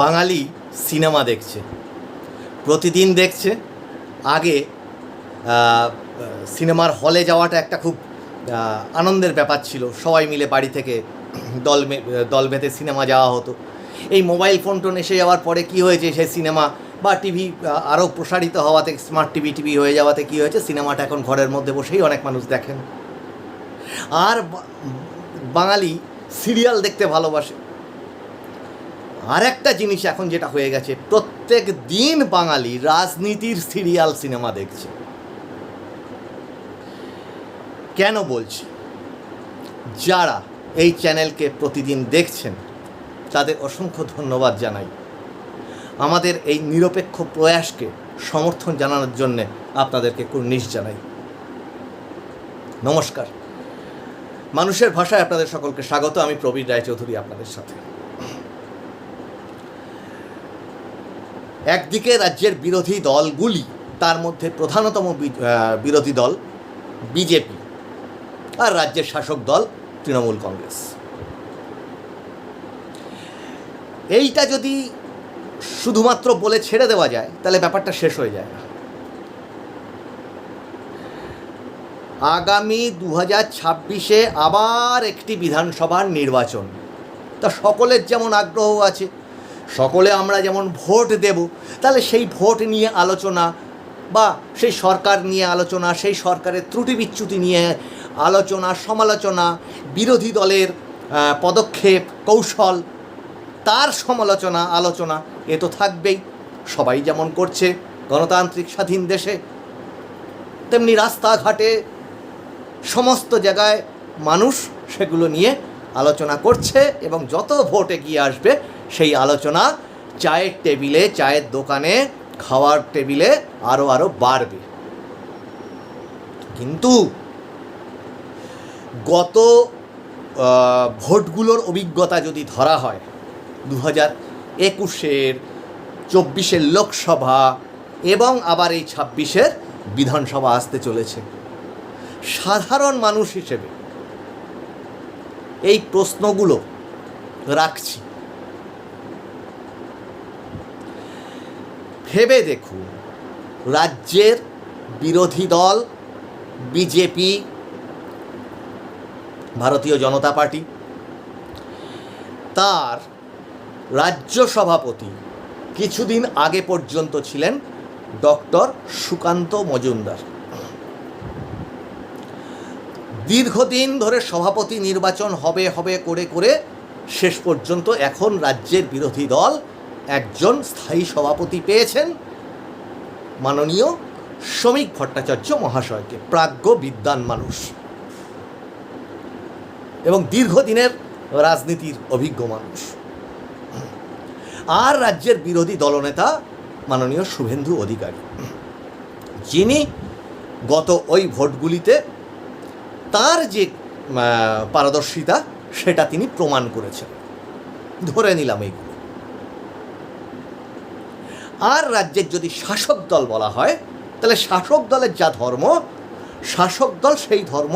বাঙালি cinema দেখছে। প্রতিদিন দেখছে। আগে সিনেমার হলে যাওয়াটা একটা খুব আনন্দের ব্যাপার ছিল। সবাই মিলে বাড়ি থেকে দল দল বেঁধে সিনেমা যাওয়া হতো। এই মোবাইল ফোন টোন এসে যাওয়ার পরে কি হয়েছে সেই সিনেমা? বা টিভি আরও প্রসারিত হওয়াতে, স্মার্ট টিভি টিভি হয়ে যাওয়াতে কি হয়েছে? সিনেমাটা এখন ঘরের মধ্যে বসেই অনেক মানুষ দেখেন। আর বাঙালি সিরিয়াল দেখতে ভালোবাসে। আর একটা জিনিস এখন যেটা হয়ে গেছে, প্রত্যেক দিন বাঙালি রাজনীতির সিরিয়াল সিনেমা দেখছে। কেন বলছি? যারা এই চ্যানেলকে প্রতিদিন দেখছেন, তাদের অসংখ্য ধন্যবাদ জানাই। আমাদের এই নিরপেক্ষ প্রয়াসকে সমর্থন জানানোর জন্যে আপনাদেরকে কুর্নিশ জানাই। নমস্কার। মানুষের ভাষায় আপনাদের সকলকে স্বাগত, আমি প্রবীর রায়চৌধুরী আপনাদের সাথে। একদিকে রাজ্যের বিরোধী দলগুলি, তার মধ্যে প্রধানতম বিরোধী দল বিজেপি আর রাজ্যের শাসক দল তৃণমূল কংগ্রেস। এইটা যদি শুধুমাত্র বলে ছেড়ে দেওয়া যায়, তাহলে ব্যাপারটা শেষ হয়ে যায় না। আগামী দু হাজার ছাব্বিশে আবার একটি বিধানসভার নির্বাচন। তা সকলের যেমন আগ্রহ আছে সকলে আমরা যেমন ভোট দেব, তাহলে সেই ভোট নিয়ে আলোচনা বা সেই সরকার নিয়ে আলোচনা, সেই সরকারের ত্রুটি বিচ্যুতি নিয়ে আলোচনা, সমালোচনা, বিরোধী দলের পদক্ষেপ, কৌশল, তার সমালোচনা, আলোচনা, এ তো থাকবেই। সবাই যেমন করছে গণতান্ত্রিক স্বাধীন দেশে, তেমনি রাস্তাঘাটে সমস্ত জায়গায় মানুষ সেগুলো নিয়ে আলোচনা করছে এবং যত ভোট এগিয়ে আসবে সেই আলোচনা চায়ের টেবিলে, চায়ের দোকানে, খাওয়ার টেবিলে আরও আরও বাড়বে। কিন্তু গত ভোটগুলোর অভিজ্ঞতা যদি ধরা হয় দু হাজার একুশের, চব্বিশের লোকসভা এবং আবার এই ছাব্বিশের বিধানসভা আসতে চলেছে। সাধারণ মানুষ হিসেবে এই প্রশ্নগুলো রাখছি। ভেবে দেখুন, রাজ্যের বিরোধী দল, বিজেপি, ভারতীয় জনতা পার্টি, তার রাজ্য সভাপতি কিছুদিন আগে পর্যন্ত ছিলেন ডক্টর সুকান্ত মজুমদার। দীর্ঘদিন ধরে সভাপতি নির্বাচন হবে হবে, করে করে শেষ পর্যন্ত এখন রাজ্যের বিরোধী দল একজন স্থায়ী সভাপতি পেয়েছেন মাননীয় শ্রমিক ভট্টাচার্য মহাশয়কে, প্রাজ্ঞ বিদ্বান মানুষ। এবং দীর্ঘদিনের রাজনীতির অভিজ্ঞ মানুষ। আর রাজ্যের বিরোধী দলনেতা মাননীয় শুভেন্দু অধিকারী। যিনি গত ওই ভোটগুলিতে তার যে পারদর্শিতা, সেটা তিনি প্রমাণ করেছেন। ধরে নিলাম এইগুলো। আর রাজ্যের যদি শাসক দল বলা হয়, তাহলে শাসক দলের যা ধর্ম, শাসক দল সেই ধর্ম।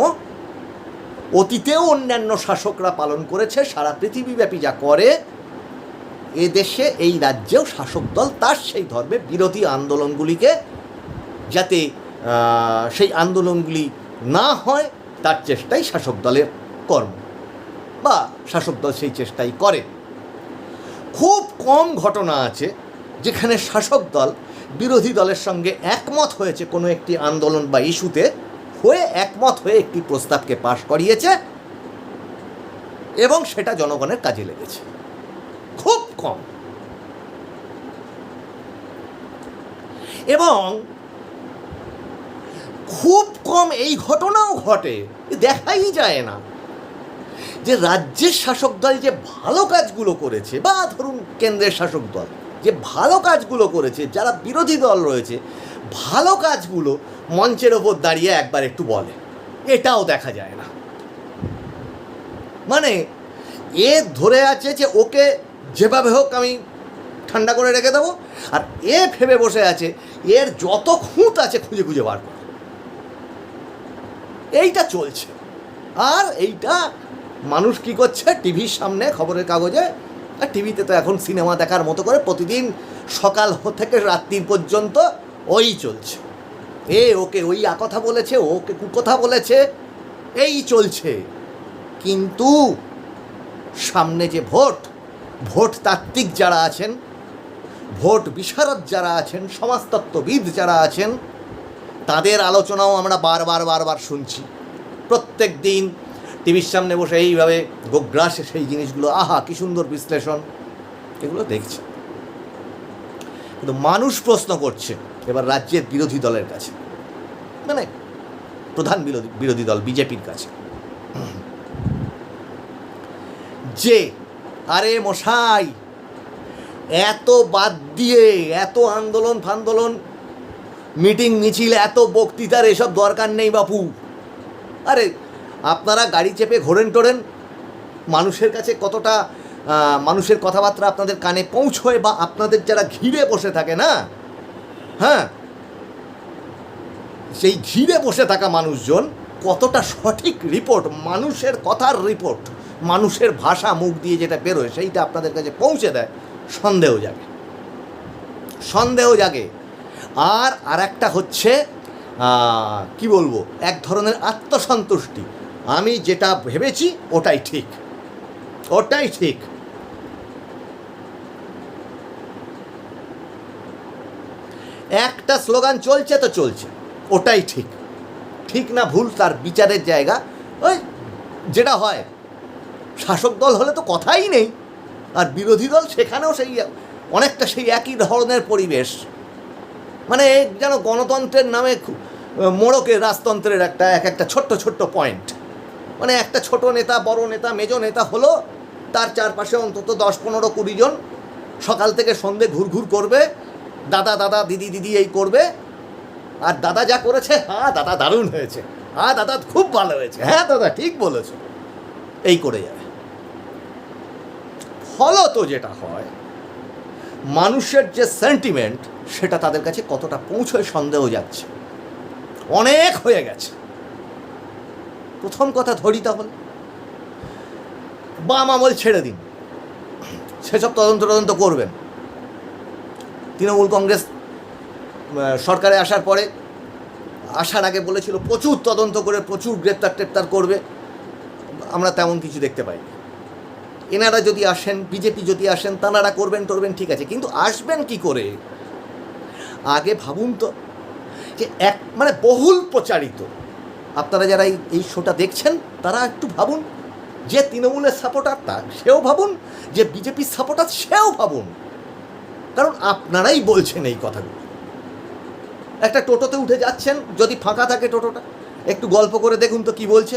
অতীতেও অন্যান্য শাসকরা পালন করেছে, সারা পৃথিবীব্যাপী যা করে, এ দেশে, এই রাজ্যেও শাসক দল তার সেই ধর্মে বিরোধী আন্দোলনগুলিকে যাতে সেই আন্দোলনগুলি না হয়, তার চেষ্টাই শাসক দলের কর্ম, বা শাসক দল সেই চেষ্টাই করে। খুব কম ঘটনা আছে যেখানে শাসক দল, বিরোধী দলের সঙ্গে একমত হয়েছে কোনো একটি আন্দোলন বা ইস্যুতে, হয়ে একমত হয়ে একটি প্রস্তাবকে পাশ করিয়েছে এবং সেটা জনগণের কাজে লেগেছে। খুব কম। এবং খুব কম এই ঘটনাও ঘটে দেখাই যায় না যে রাজ্যের শাসক দল যে ভালো কাজগুলো করেছে বা ধরুন কেন্দ্রের শাসক দল যে ভালো কাজগুলো করেছে, যারা বিরোধী দল রয়েছে, ভালো কাজগুলো মঞ্চের ওপর দাঁড়িয়ে একবার একটু বলে। এটাও দেখা যায় না। মানে এ ধরে আছে যে ওকে যেভাবে হোক আমি ঠান্ডা করে রেখে দেবো, আর এ ভেবে বসে আছে, এর যত খুঁত আছে খুঁজে খুঁজে বার করে। এইটা চলছে। আর এইটা মানুষ কি করছে? টিভির সামনে খবরের কাগজে আর টিভিতে তো এখন সিনেমা দেখার মতো করে প্রতিদিন সকাল থেকে রাত্রি পর্যন্ত ওই চলছে। এ, ওকে ওই কথা বলেছে, ওকে কুকথা বলেছে, এই চলছে। কিন্তু সামনে যে ভোট ভোট তাত্ত্বিক যারা আছেন, ভোট বিশারদ যারা আছেন, সমাজতত্ত্ববিদ যারা আছেন, তাদের আলোচনাও আমরা বারবার বারবার শুনছি। প্রত্যেক দিন টিভির সামনে বসে এইভাবে গোগ্রাসে সেই জিনিসগুলো, আহা, কি সুন্দর বিশ্লেষণ। এগুলো দেখছে। কিন্তু মানুষ প্রশ্ন করছে, এবার রাজ্যের বিরোধী দলের কাছে। মানে প্রধান বিরোধী বিরোধী দল, বিজেপির কাছে। যে, আরে মশাই, এত বাদ দিয়ে, এত আন্দোলন ফান্দোলন, মিটিং মিছিল, এত বক্তৃতার এসব দরকার নেই বাপু। আরে আপনারা গাড়ি চেপে ঘোরেন টোরেন, মানুষের কাছে কতটা মানুষের কথাবার্তা আপনাদের কানে পৌঁছয় বা আপনাদের যারা ঘিরে বসে থাকে না হ্যাঁ? সেই ঘিরে বসে থাকা মানুষজন কতটা সঠিক রিপোর্ট মানুষের কথার রিপোর্ট মানুষের ভাষা মুখ দিয়ে যেটা বেরোয় সেইটা আপনাদের কাছে পৌঁছে দেয়, সন্দেহ জাগে। সন্দেহ জাগে। আর আর একটা হচ্ছে কি বলব, এক ধরনের আত্মসন্তুষ্টি। আমি যেটা ভেবেছি, ওটাই ঠিক। ওটাই ঠিক। একটা স্লোগান চলছে তো চলছে, ওটাই ঠিক। ঠিক না ভুল তার বিচারের জায়গা। ওই, যেটা হয়, শাসক দল হলে তো কথাই নেই, আর বিরোধী দল সেখানেও সেই, অনেকটা সেই একই ধরনের পরিবেশ। মানে যেন গণতন্ত্রের নামে খু- মোড়কে রাজতন্ত্রের একটা, এক একটা ছোট্ট ছোট্ট পয়েন্ট মানে একটা ছোট নেতা, বড় নেতা, মেজ নেতা হলো, তার চারপাশে অন্তত দশ, পনেরো, কুড়ি জন সকাল থেকে সন্ধে ঘুরঘুর করবে, দাদা দাদা, দিদি দিদি এই করবে। আর দাদা যা করেছে হ্যাঁ দাদা দারুণ হয়েছে। হ্যাঁ দাদা খুব ভালো হয়েছে। হ্যাঁ দাদা ঠিক বলেছ। এই করে যাবে। ফলত যেটা হয়, মানুষের যে সেন্টিমেন্ট সেটা তাদের কাছে কতটা পৌঁছয় সন্দেহ যাচ্ছে। অনেক হয়ে গেছে। প্রথম কথা ধরি তাহলে। বাম আমল ছেড়ে দিন। সেসব তদন্ত তদন্ত করবেন। তৃণমূল কংগ্রেস সরকারে আসার পরে, আসার আগে বলেছিল, প্রচুর তদন্ত করে প্রচুর গ্রেপ্তার টেপ্তার করবে। আমরা তেমন কিছু দেখতে পাই এনারা যদি আসেন, বিজেপি যদি আসেন তানারা করবেন টরবেন ঠিক আছে। কিন্তু আসবেন কি করে? আগে ভাবুন তো যে এক মানে বহুল প্রচারিত। আপনারা যারা এই শোটা দেখছেন, তারা একটু ভাবুন যে তৃণমূলের সাপোর্টার তার সেও ভাবুন, যে বিজেপির সাপোর্টার সেও ভাবুন। কারণ আপনারাই বলছেন এই কথাগুলো। একটা টোটোতে উঠে যাচ্ছেন, যদি ফাঁকা থাকে টোটোটা, একটু গল্প করে দেখুন তো কি বলছে।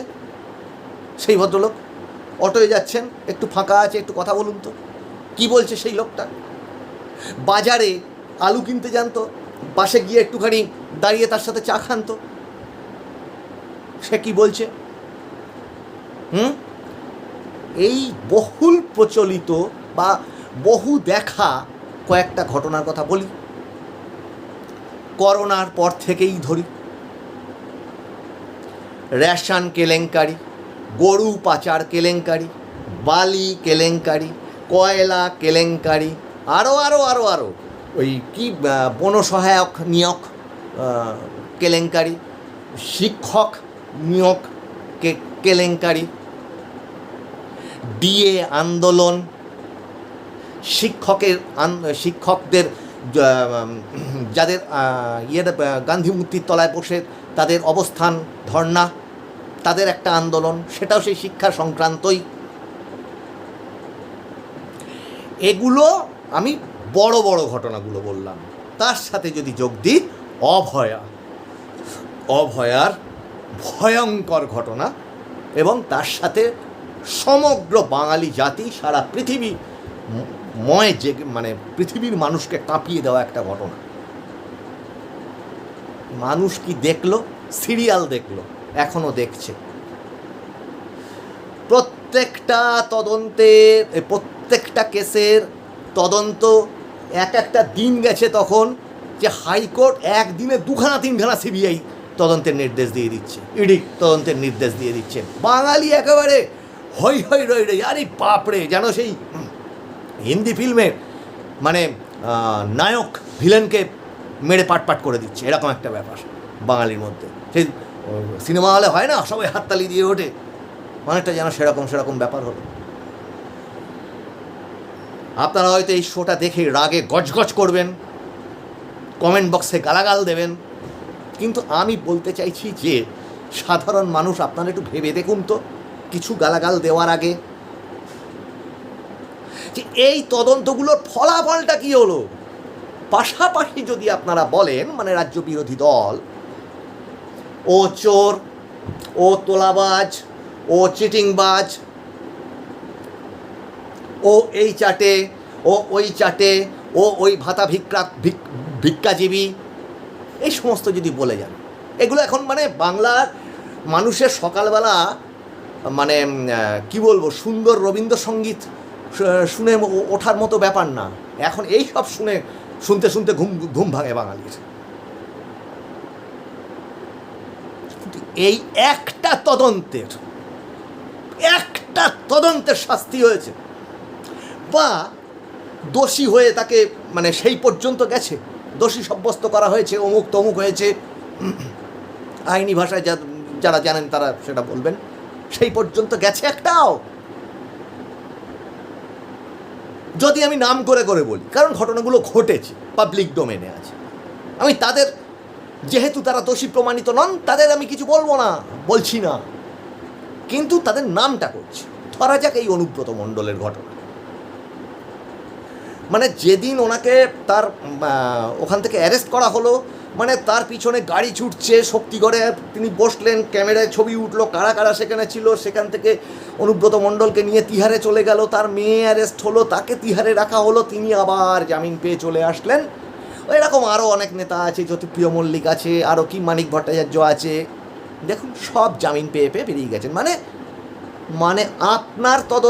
সেই ভদ্রলোক অটোয় যাচ্ছেন, একটু ফাঁকা আছে, একটু কথা বলুন তো। কি বলছে সেই লোকটা? বাজারে আলু কিনতে যান তো পাশে গিয়ে একটুখানি দাঁড়িয়ে তার সাথে চা খান তো। সে কি বলছে? হুম? এই বহুল প্রচলিত বা বহু দেখা কয়েকটা ঘটনার কথা বলি। করোনার পর থেকেই ধরি। রেশন কেলেঙ্কারি, গরু পাচার কেলেঙ্কারি, বালি কেলেঙ্কারি, কয়লা কেলেঙ্কারি আরও আরও আরও আরও ওই কি বনসহায়ক নিয়োগ কেলেঙ্কারি, শিক্ষক নিয়োগ কে কেলেঙ্কারি ডিএ আন্দোলন শিক্ষকের শিক্ষকদের যাদের আহ, গান্ধী মূর্তির তলায় বসে তাদের অবস্থান ধর্ণা তাদের একটা আন্দোলন সেটাও সেই শিক্ষা সংক্রান্তই এগুলো আমি বড় বড় ঘটনাগুলো বললাম তার সাথে যদি যোগ দিই অভয়া অভয়ার ভয়ঙ্কর ঘটনা এবং তার সাথে সমগ্র বাঙালি জাতি, সারা পৃথিবী ময় যে মানে পৃথিবীর মানুষকে কাঁপিয়ে দেওয়া একটা ঘটনা। মানুষ কি দেখল? সিরিয়াল দেখল, এখনও দেখছে। প্রত্যেকটা তদন্তের প্রত্যেকটা কেসের তদন্ত, এক একটা দিন গেছে তখন যে হাইকোর্ট একদিনে দুখানা, তিনখানা সিবিআই তদন্তের নির্দেশ দিয়ে দিচ্ছে। ইডি তদন্তের নির্দেশ দিয়ে দিচ্ছে। বাঙালি একেবারে হই হই, রই রই, আরে বাপরে যেন সেই হিন্দি ফিল্মের মানে নায়ক ভিলেনকে মেরে পাট পাট করে দিচ্ছে, এরকম একটা ব্যাপার বাঙালির মধ্যে। সেই সিনেমা হলে হয় না, সবাই হাততালি দিয়ে ওঠে। অনেকটা যেন সেরকম সেরকম ব্যাপার হলো আপনারা হয়তো এই শোটা দেখে রাগে গজগজ করবেন, কমেন্ট বক্সে গালাগাল দেবেন কিন্তু আমি বলতে চাইছি যে, সাধারণ মানুষ, আপনারা একটু ভেবে দেখুন তো, কিছু গালাগাল দেওয়ার আগে। যে এই তদন্তগুলোর ফলাফলটা কি হলো? পাশাপাশি যদি আপনারা বলেন মানে রাজ্য বিরোধী দল, ও চোর, ও তোলাবাজ, ও চিটিংবাজ, ও এই চাটে, ও ওই চাটে, ও ওই ভাতা ভিক্ষা ভিক- ভিক্ষাজীবী এই সমস্ত যদি বলে যান। এগুলো এখন মানে বাংলার মানুষের সকালবেলা মানে কি বলব, সুন্দর রবীন্দ্রসঙ্গীত শুনে ওঠার মতো ব্যাপার না। এখন এই সব শুনে, শুনতে শুনতে ঘুম ঘুম ভাঙে বাঙালির। এই একটা তদন্তের একটা তদন্তের শাস্তি হয়েছে। বা দোষী হয়ে তাকে মানে সেই পর্যন্ত গেছে। দোষী সাব্যস্ত করা হয়েছে, অমুক তমুক হয়েছে। আইনি ভাষায় যা যারা জানেন তারা সেটা বলবেন। সেই পর্যন্ত গেছে একটাও। যদি আমি নাম করে করে বলি, কারণ ঘটনাগুলো ঘটেছে পাবলিক ডোমেনে আছে। আমি তাদের, যেহেতু তারা দোষী প্রমাণিত নন, তাদের আমি কিছু বলব না, বলছি না। কিন্তু তাদের নামটা করছি। ধরা যাক এই অনুব্রত মণ্ডলের ঘটনা। মানে যেদিন ওনাকে তার ওখান থেকে অ্যারেস্ট করা হলো মানে তার পিছনে গাড়ি ছুটছে, শক্তিগড়ে তিনি বসলেন, ক্যামেরায় ছবি উঠল, কারা কারা সেখানে ছিল, সেখান থেকে অনুব্রত মণ্ডলকে নিয়ে তিহারে চলে গেল, তার মেয়ে অ্যারেস্ট হলো, তাকে তিহারে রাখা হলো, তিনি আবার জামিন পেয়ে চলে আসলেন। এরকম আরও অনেক নেতা আছে, জ্যোতিপ্রিয় মল্লিক আছে আরও কি মানিক ভট্টাচার্য আছে। দেখুন, সব জামিন পেয়ে পেয়ে বেরিয়ে গেছেন। মানে মানে আপনার তদ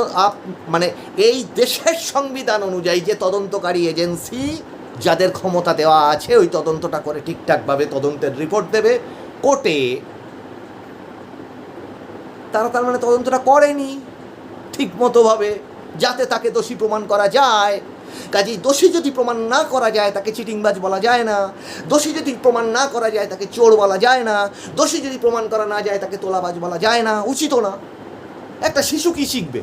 মানে এই দেশের সংবিধান অনুযায়ী যে তদন্তকারী এজেন্সি, যাদের ক্ষমতা দেওয়া আছে, ওই তদন্তটা করে ঠিকঠাকভাবে তদন্তের রিপোর্ট দেবে। কোর্টে তারা তার মানে তদন্তটা করেনি ঠিক মতোভাবে যাতে তাকে দোষী প্রমাণ করা যায়। কাজেই দোষী যদি প্রমাণ না করা যায়, তাকে চিটিংবাজ বলা যায় না। দোষী যদি প্রমাণ না করা যায়, তাকে চোর বলা যায় না। দোষী যদি প্রমাণ করা না যায়, তাকে তোলাবাজ বলা যায় না। উচিত না। একটা শিশু কি শিখবে?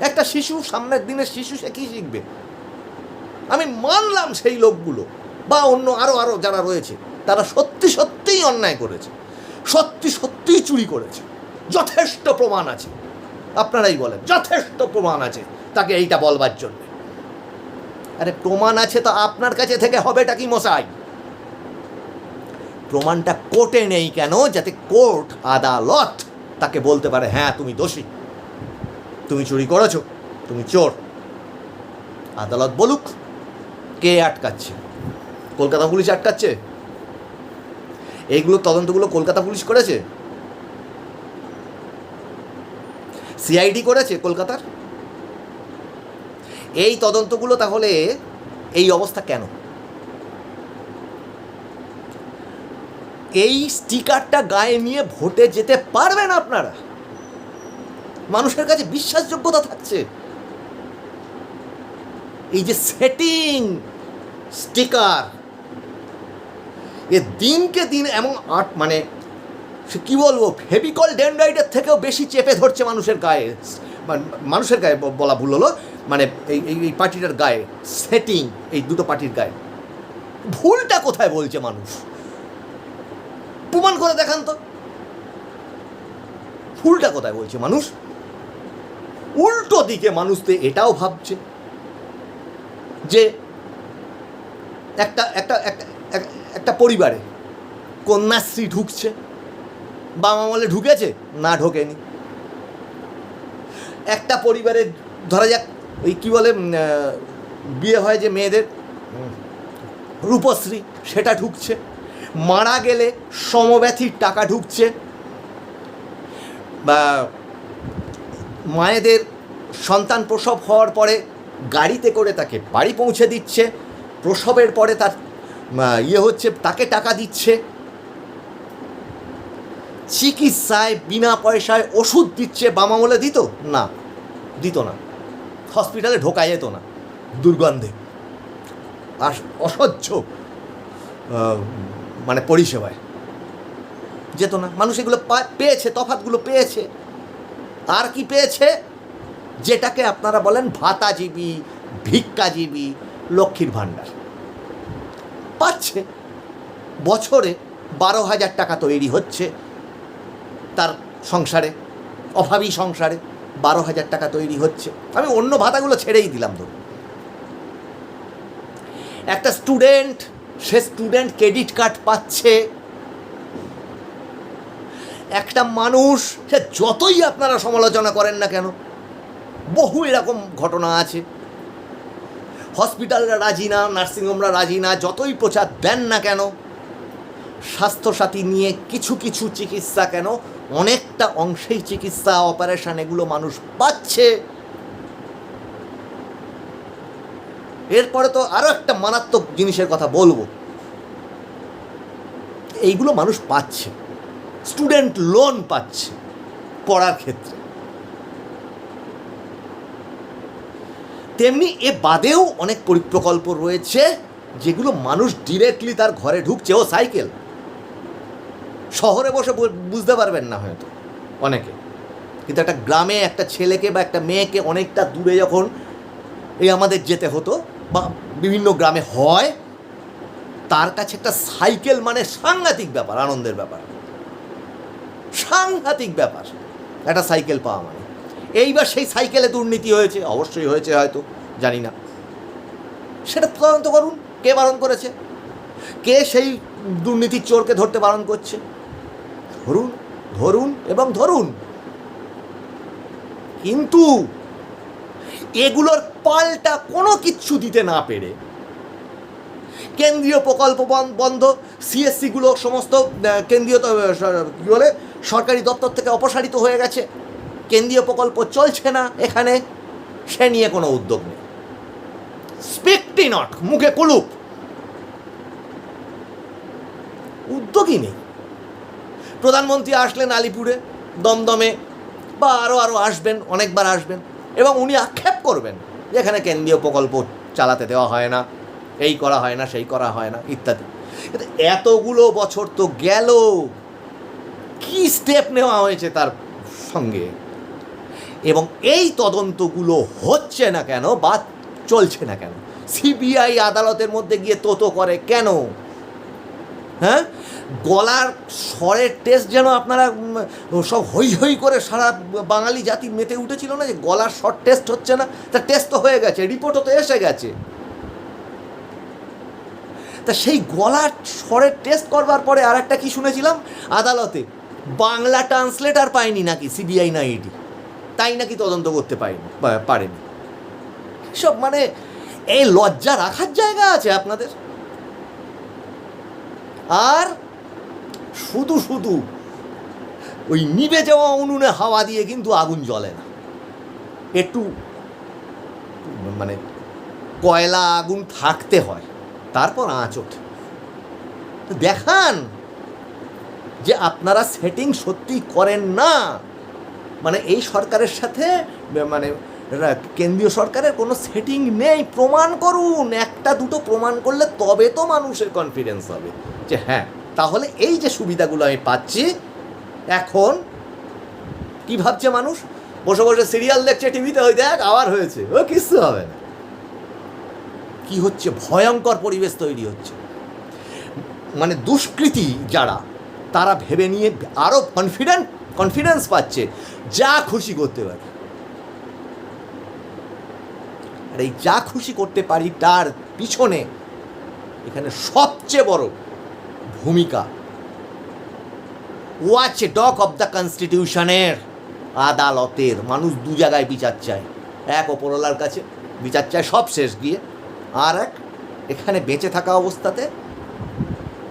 একটা শিশু, সামনের দিনের শিশু, সে কি শিখবে? আমি মানলাম সেই লোকগুলো বা অন্য আরও আরও যারা রয়েছে, তারা সত্যি সত্যিই অন্যায় করেছে, সত্যি সত্যিই চুরি করেছে, যথেষ্ট প্রমাণ আছে। আপনারাই বলেন, যথেষ্ট প্রমাণ আছে তাকে এইটা বলবার জন্য। আরে প্রমাণ আছে তো আপনার কাছে থেকে হবেটা কি মশাই? প্রমাণটা কোর্টে নেই কেন? যাতে কোর্ট, আদালত তাকে বলতে পারে হ্যাঁ তুমি দোষী। তুমি চুরি করেছ। তুমি চোর। আদালত বলুক, কে আটকাচ্ছে? কলকাতা পুলিশ আটকাচ্ছে? এইগুলো তদন্তগুলো কলকাতা পুলিশ করেছে? সিআইডি করেছে কলকাতার? এই তদন্তগুলো তাহলে এই অবস্থা কেন? এই স্টিকারটা গায়ে নিয়ে ভোটে যেতে পারবেন আপনারা। মানুষের কাছে বিশ্বাসযোগ্যতা থাকছে। এই যে সেটিং স্টিকার এ দিনকে দিন এমন আট মানে সে কী বলব ফেবিকল ডেন্ড্রাইটের থেকেও বেশি চেপে ধরছে মানুষের গায়ে। মান- মানুষের গায়ে বলা ভুল হলো মানে এই- এই পার্টিটার গায়ে সেটিং এই দুটো পার্টির গায়ে। ভুলটা কোথায় বলছে মানুষ? প্রমাণ করে দেখান তো। ফুলটা কোথায় বলছে মানুষ? উল্টো দিকে মানুষ তো এটাও ভাবছে যে একটা একটা একটা পরিবারে কন্যাশ্রী ঢুকছে, বাবা আমলে ঢুকেছে, না ঢোকেনি। একটা পরিবারে ধরা যাক, ওই কী বলে বিয়ে হয় যে মেয়েদের রূপশ্রী, সেটা ঢুকছে। মারা গেলে সমব্যথীর টাকা ঢুকছে। বা মায়েদের সন্তান প্রসব হওয়ার পরে গাড়িতে করে তাকে বাড়ি পৌঁছে দিচ্ছে। প্রসবের পরে তার ইয়ে হচ্ছে, তাকে টাকা দিচ্ছে। চিকিৎসায় বিনা পয়সায় ওষুধ দিচ্ছে, বাম আমলে দিত? না দিত না। হসপিটালে ঢোকা যেত না, দুর্গন্ধে। আর অসহ্য মানে পরিষেবায়। যেত না। মানুষ এগুলো পেয়েছে তফাতগুলো পেয়েছে। আর কি পেয়েছে? যেটাকে আপনারা বলেন ভাতাজীবী, ভিক্ষাজীবী, লক্ষ্মীর ভাণ্ডার। পাচ্ছে। বছরে বারো হাজার টাকা তৈরি হচ্ছে তার সংসারে, অভাবী সংসারে বারো হাজার টাকা তৈরি হচ্ছে। আমি অন্য ভাতাগুলো ছেড়েই দিলাম ধরুন। একটা স্টুডেন্ট সে স্টুডেন্ট ক্রেডিট কার্ড পাচ্ছে। একটা মানুষ, সে যতই আপনারা সমালোচনা করেন না কেন, বহু এরকম ঘটনা আছে। হসপিটালরা রাজি না, নার্সিংহোমরা রাজি না, যতই প্রচার দেন না কেন, স্বাস্থ্যসাথী নিয়ে কিছু কিছু চিকিৎসা কেন, অনেকটা অংশেই চিকিৎসা অপারেশন এগুলো মানুষ পাচ্ছে। এরপরে তো আরও একটা মারাত্মক জিনিসের কথা বলব। এইগুলো মানুষ পাচ্ছে। স্টুডেন্ট লোন পাচ্ছে পড়ার ক্ষেত্রে। তেমনি এ বাদেও অনেক পরি- প্রকল্প রয়েছে যেগুলো মানুষ ডিরেক্টলি তার ঘরে ঢুকছে। ও সাইকেল। শহরে বসে বুঝতে পারবেন না হয়তো অনেকে। কিন্তু একটা গ্রামে একটা ছেলেকে বা একটা মেয়েকে অনেকটা দূরে যখন এই আমাদের যেতে হতো বা বিভিন্ন গ্রামে হয়, তার কাছে একটা সাইকেল মানে সাংঘাতিক ব্যাপার, আনন্দের ব্যাপার। সাংঘাতিক ব্যাপার, একটা সাইকেল পাওয়া মানে। এইবার সেই সাইকেলে দুর্নীতি হয়েছে, অবশ্যই হয়েছে হয়তো, জানি না। সেটা তদন্ত করুন, কে বারণ করেছে? কে সেই দুর্নীতির চোরকে ধরতে বারণ করছে? ধরুন ধরুন এবং ধরুন। কিন্তু এগুলোর পাল্টা কোনো কিচ্ছু দিতে না পেরে কেন্দ্রীয় প্রকল্প বন- বন্ধ, সিএসসিগুলো সমস্ত কেন্দ্রীয় কী বলে, সরকারি দপ্তর থেকে অপসারিত হয়ে গেছে। কেন্দ্রীয় প্রকল্প চলছে না এখানে, সে নিয়ে কোনো উদ্যোগ নেই। স্পিকটি নট মুখে কুলুপ। উদ্যোগই নেই। প্রধানমন্ত্রী আসলেন আলিপুরে, দমদমে, বা আরও আরও আসবেন, অনেকবার আসবেন। এবং উনি আক্ষেপ করবেন যে এখানে কেন্দ্রীয় প্রকল্প চালাতে দেওয়া হয় না, এই করা হয় না, সেই করা হয় না, ইত্যাদি। এতগুলো বছর তো গেল, কি স্টেপ নেওয়া হয়েছে তার সঙ্গে? এবং এই তদন্তগুলো হচ্ছে না কেন বা চলছে না কেন? সিবিআই আদালতের মধ্যে গিয়ে তোতো করে কেন? হ্যাঁ? গলার স্বরের টেস্ট যেন আপনারা সব হই হই করে সারা বাঙালি জাতি মেতে উঠেছিল না যে গলার স্বর টেস্ট হচ্ছে না? তা টেস্ট তো হয়ে গেছে রিপোর্টও তো এসে গেছে। তা সেই গলার স্বরের টেস্ট করবার পরে আর একটা কি শুনেছিলাম? আদালতে, বাংলা ট্রান্সলেটার পায়নি নাকি সিবিআই না ইডি তাই নাকি তদন্ত করতে পারেনি পারেনি। সব মানে এই লজ্জা রাখার জায়গা আছে আপনাদের? আর শুধু শুধু ওই নিভে যাওয়া উনুনে হাওয়া দিয়ে কিন্তু আগুন জ্বলে না। একটু মানে কয়লা আগুন থাকতে হয়, তারপর আঁচ ওঠে। দেখান যে আপনারা সেটিং সত্যি করেন না। মানে এই সরকারের সাথে মানে কেন্দ্রীয় সরকারের কোনো সেটিং নেই। প্রমাণ করুন, একটা দুটো প্রমাণ করলে তবে তো মানুষের কনফিডেন্স হবে। যে হ্যাঁ তাহলে এই যে সুবিধাগুলো আমি পাচ্ছি, এখন কি ভাবছে মানুষ? বসে বসে সিরিয়াল দেখছে টিভিতে ওই দেখ, আবার হয়েছে। ও কিচ্ছু হবে না। কি হচ্ছে? ভয়ঙ্কর পরিবেশ তৈরি হচ্ছে। মানে দুষ্কৃতী যারা, তারা ভেবে নিয়ে আরও কনফিডেন্ট কনফিডেন্স পাচ্ছে, যা খুশি করতে পারে। আর এই যা খুশি করতে পারি, তার পিছনে এখানে সবচেয়ে বড় ভূমিকা। ওয়াচ ডক অফ দ্য কনস্টিটিউশনের আদালতের মানুষ দু জায়গায় বিচার চায়। এক ওপরওয়ালার কাছে বিচার চায় সব শেষ গিয়ে, আর এক এখানে বেঁচে থাকা অবস্থাতে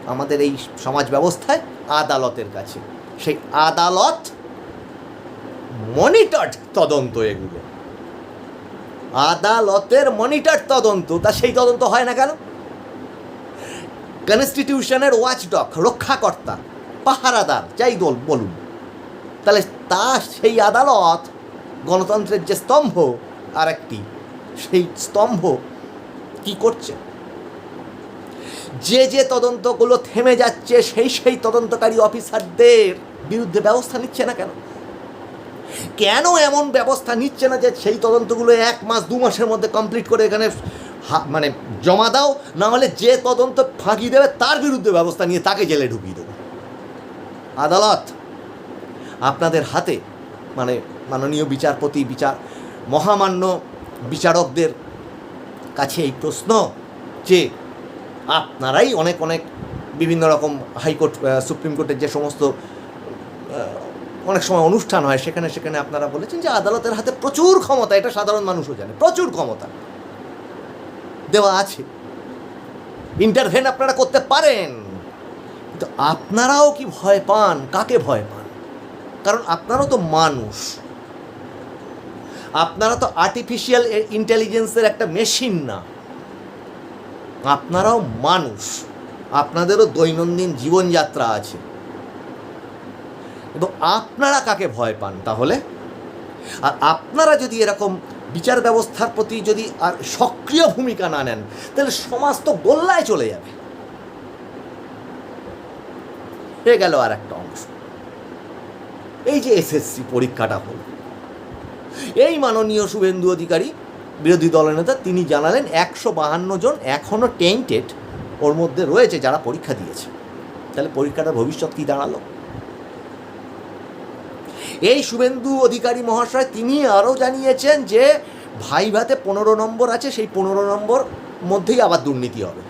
আমাদের এই সমাজ ব্যবস্থায় আদালতের কাছে। সেই আদালত মনিটর্ড তদন্ত এগুলো। আদালতের মনিটর তদন্ত, তা সেই তদন্ত হয় না কেন? কনস্টিটিউশনের ওয়াচডক রক্ষাকর্তা, পাহারাদার, যাই দল বলুন। তাহলে তা সেই আদালত, গণতন্ত্রের যে স্তম্ভ আর একটি সেই স্তম্ভ কি করছে? যে যে তদন্তগুলো থেমে যাচ্ছে, সেই সেই তদন্তকারী অফিসারদের বিরুদ্ধে ব্যবস্থা নিচ্ছে না কেন? কেন এমন ব্যবস্থা নিচ্ছে না যে সেই তদন্তগুলো এক মাস, দু মাসের মধ্যে কমপ্লিট করে এখানে মানে জমা দাও না হলে যে তদন্ত ফাঁকি দেবে, তার বিরুদ্ধে ব্যবস্থা নিয়ে তাকে জেলে ঢুকিয়ে দেবো। আদালত, আপনাদের হাতে মানে মাননীয় বিচারপতি, বিচার, মহামান্য বিচারকদের কাছে এই প্রশ্ন যে আপনারাই অনেক অনেক বিভিন্ন রকম হাইকোর্ট সুপ্রিম কোর্টের যে সমস্ত অনেক সময় অনুষ্ঠান হয়, সেখানে সেখানে আপনারা বলেছেন যে আদালতের হাতে প্রচুর ক্ষমতা, এটা সাধারণ মানুষও জানে, প্রচুর ক্ষমতা। দেওয়া আছে। ইন্টারভেন আপনারা করতে পারেন। কিন্তু আপনারাও কি ভয় পান? কাকে ভয় পান? কারণ আপনারাও তো মানুষ। আপনারা তো আর্টিফিশিয়াল ইন্টেলিজেন্সের একটা মেশিন না। আপনারাও মানুষ। আপনাদেরও দৈনন্দিন জীবনযাত্রা আছে। এবং আপনারা কাকে ভয় পান তাহলে? আর আপনারা যদি এরকম বিচার ব্যবস্থার প্রতি যদি আর সক্রিয় ভূমিকা না নেন, তাহলে সমাজ তো গোল্লায় চলে যাবে। হয়ে গেল আর একটা অংশ। এই যে এসএসসি পরীক্ষাটা হল। এই মাননীয় শুভেন্দু অধিকারী, বিরোধী দলনেতা তিনি জানালেন একশো বাহান্ন জন এখনও টেন্টেড ওর মধ্যে রয়েছে যারা পরীক্ষা দিয়েছে। তাহলে পরীক্ষাটার ভবিষ্যৎ কী দাঁড়াল? এই শুভেন্দু অধিকারী মহাশয় তিনি আরও জানিয়েছেন যে ভাইভাতে পনেরো নম্বর আছে, সেই পনেরো নম্বর মধ্যেই আবার দুর্নীতি হবে।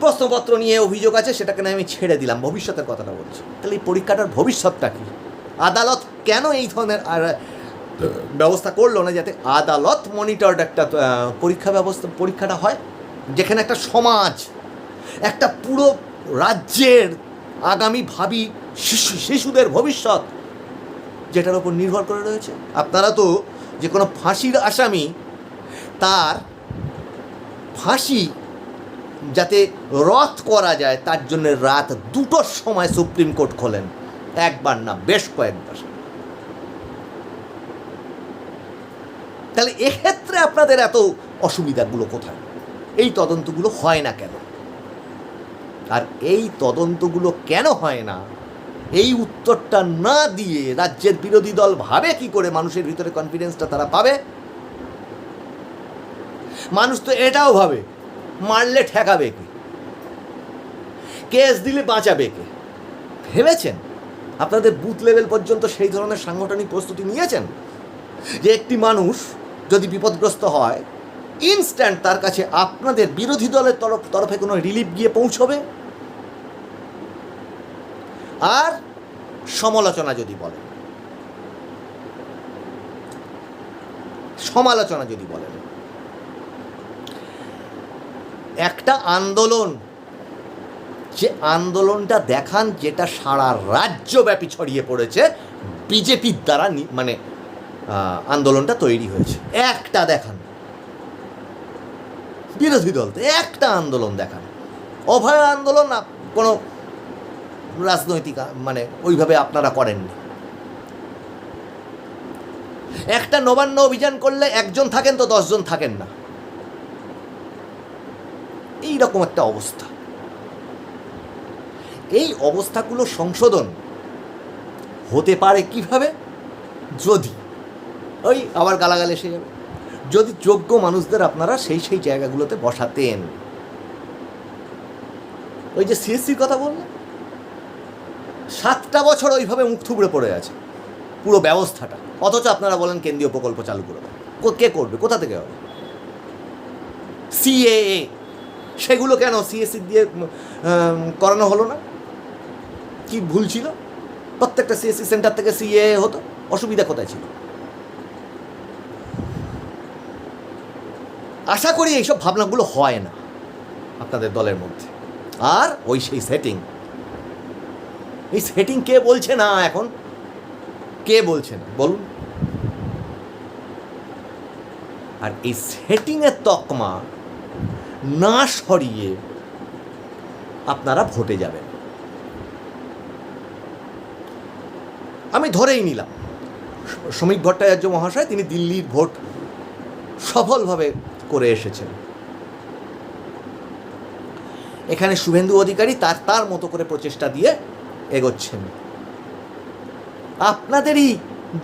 প্রশ্নপত্র নিয়ে অভিযোগ আছে, সেটাকে আমি ছেড়ে দিলাম, ভবিষ্যতের কথাটা বলছি। তাহলে এই পরীক্ষাটার ভবিষ্যৎটা কী? আদালত কেন এই ধরনের, আর ব্যবস্থা করল না যাতে আদালত মনিটরড একটা পরীক্ষা ব্যবস্থা, পরীক্ষাটা হয়? যেখানে একটা সমাজ, একটা পুরো রাজ্যের আগামী ভাবি শিশু, শিশুদের ভবিষ্যৎ যেটার ওপর নির্ভর করে রয়েছে। আপনারা তো যে কোনো ফাঁসির আসামি, তার ফাঁসি যাতে রথ করা যায়, তার জন্য রাত দুটোর সময় সুপ্রিম কোর্ট খোলেন। একবার না, বেশ কয়েকবার। তাহলে এক্ষেত্রে আপনাদের এত অসুবিধাগুলো কোথায়? এই তদন্তগুলো হয় না কেন? আর এই তদন্তগুলো কেন হয় না? এই উত্তরটা না দিয়ে রাজ্যের বিরোধী দল ভাবে কি করে মানুষের ভিতরে কনফিডেন্সটা তারা পাবে? মানুষ তো এটাও ভাবে, মারলে ঠেকাবে কে? কেস দিলে বাঁচাবে কে? ভেবেছেন? আপনাদের বুথ লেভেল পর্যন্ত সেই ধরনের সাংগঠনিক প্রস্তুতি নিয়েছেন? যে একটি মানুষ যদি বিপদগ্রস্ত হয় ইনস্ট্যান্ট তার কাছে আপনাদের বিরোধী দলের তরফ তরফে কোনো রিলিফ গিয়ে পৌঁছবে? আর সমালোচনা যদি বলেন। সমালোচনা যদি বলেন। একটা আন্দোলন, যে আন্দোলনটা দেখান যেটা সারা রাজ্যব্যাপী ছড়িয়ে পড়েছে, বিজেপির দ্বারা মানে আন্দোলনটা তৈরি হয়েছে। একটা দেখান। বিরোধী দল, একটা আন্দোলন দেখান। অভয় আন্দোলন না, কোনো রাজনৈতিক মানে ওইভাবে আপনারা করেননি। একটা নবান্ন অভিযান করলে একজন থাকেন তো দশজন থাকেন না। এই রকম একটা অবস্থা। এই অবস্থাগুলো সংশোধন হতে পারে কীভাবে? যদি, ওই আবার গালাগাল এসে যাবে। যদি যোগ্য মানুষদের আপনারা সেই সেই জায়গাগুলোতে বসাতেন। ওই যে সিএসসির কথা বললেন? সাতটা বছর ওইভাবে মুখ থুবড়ে পড়ে আছে, পুরো ব্যবস্থাটা। অথচ আপনারা বলেন কেন্দ্রীয় প্রকল্প চালু করে দেন। কো- করবে? কোথা থেকে হবে? সিএএ। সেগুলো কেন সিএসসি দিয়ে করানো হলো না? কি ভুল ছিল? প্রত্যেকটা সিএসসি সেন্টার থেকে সিএ হতো? অসুবিধা কোথায় ছিল? আশা করি এইসব ভাবনাগুলো হয় না আপনাদের দলের মধ্যে। আর ওই সেই সেটিং এই সেটিং কে বলছে না এখন? কে বলছে না? বলুন। আর এই সেটিংয়ের তকমা না সরিয়ে আপনারা ভোটে যাবেন। আমি ধরেই নিলাম, শ্রমিক ভট্টাচার্য মহাশয় তিনি দিল্লির ভোট সফলভাবে করে এসেছেন। এখানে শুভেন্দু অধিকারী তার তার মতো করে প্রচেষ্টা দিয়ে এগোচ্ছেন। আপনাদেরই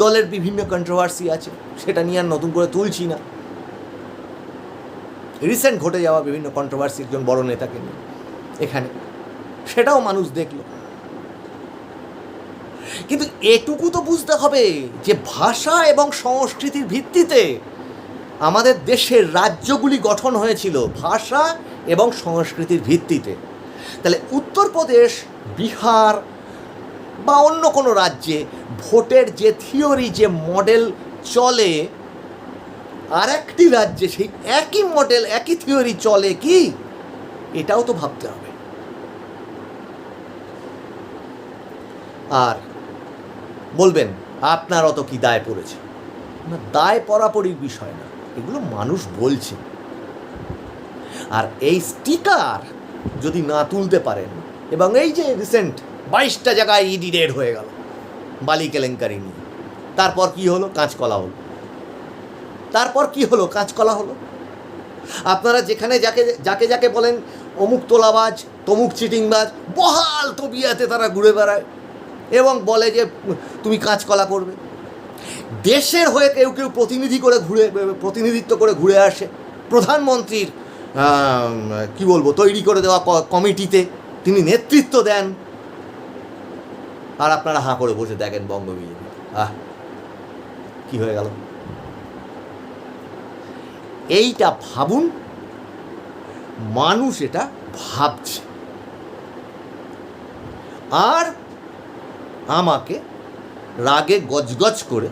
দলের বিভিন্ন কন্ট্রোভার্সি আছে, সেটা নিয়ে আর নতুন করে তুলছি না। রিসেন্ট ঘটে যাওয়া বিভিন্ন কন্ট্রোভার্সি একজন বড় নেতাকে নিয়ে, এখানে। সেটাও মানুষ দেখল। কিন্তু এটুকু তো বুঝতে হবে যে ভাষা এবং সংস্কৃতির ভিত্তিতে আমাদের দেশের রাজ্যগুলি গঠন হয়েছিল ভাষা এবং সংস্কৃতির ভিত্তিতে। তাহলে উত্তরপ্রদেশ, বিহার বা অন্য কোনো রাজ্যে ভোটের যে থিওরি, যে মডেল চলে, আর একটি রাজ্যে সেই একই মডেল, একই থিওরি চলে কি? এটাও তো ভাবতে হবে। আর বলবেন, আপনার অত কি দায় পড়েছে? না, দায় পরাপরির বিষয় না, এগুলো মানুষ বলছে। আর এই স্টিকার যদি না তুলতে পারেন, এবং এই যে রিসেন্ট বাইশটা জায়গায় ইডি রেড হয়ে গেল, বালি কেলেঙ্কারি নিয়ে। তারপর কি হলো? কাঁচকলা হলো। তারপর কি হলো? কাঁচকলা হলো। আপনারা যেখানে যাকে যাকে যাকে বলেন, অমুক তোলাবাজ, তমুক চিটিংবাজ, বহাল তবিয়াতে তারা ঘুরে বেড়ায় এবং বলে যে, তুমি কাঁচকলা করবে। দেশের হয়ে কেউ কেউ প্রতিনিধি করে ঘুরে, প্রতিনিধিত্ব করে ঘুরে আসে। প্রধানমন্ত্রীর কি বলব, তৈরি করে দেওয়া কমিটিতে তিনি নেতৃত্ব দেন। আর আপনারা হাঁ করে বসে দেখেন বঙ্গ বিজেপি। আহ, কি হয়ে গেল? এইটা ভাবুন, মানুষ এটা ভাবছে। আর আমাকে রাগে গজগজ করে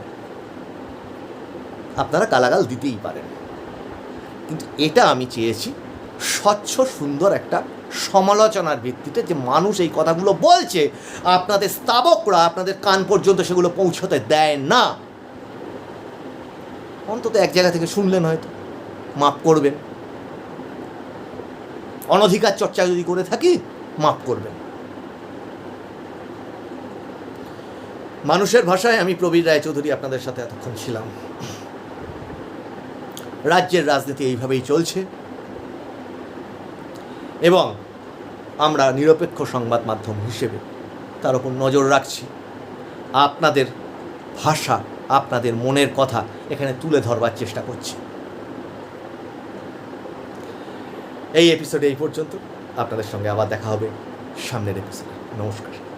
আপনারা কালাগাল দিতেই পারেন। কিন্তু এটা আমি চেয়েছি স্বচ্ছ, সুন্দর একটা সমালোচনার ভিত্তিতে যে মানুষ এই কথাগুলো বলছে, আপনাদের স্তাবকরা আপনাদের কান পর্যন্ত সেগুলো পৌঁছতে দেয় না। অন্তত এক জায়গা থেকে শুনলেন হয়তো মাপ করবেন। অনধিকার চর্চা যদি করে থাকি মাপ করবেন। মানুষের ভাষায় আমি প্রবীর রায়চৌধুরী আপনাদের সাথে এতক্ষণ ছিলাম। রাজ্যের রাজনীতি এইভাবেই চলছে। এবং আমরা নিরপেক্ষ সংবাদ মাধ্যম হিসেবে তার উপর নজর রাখছি। আপনাদের ভাষা, আপনাদের মনের কথা এখানে তুলে ধরবার চেষ্টা করছি। এই এপিসোডে এই পর্যন্ত। আপনাদের সঙ্গে আবার দেখা হবে সামনের এপিসোডে নমস্কার।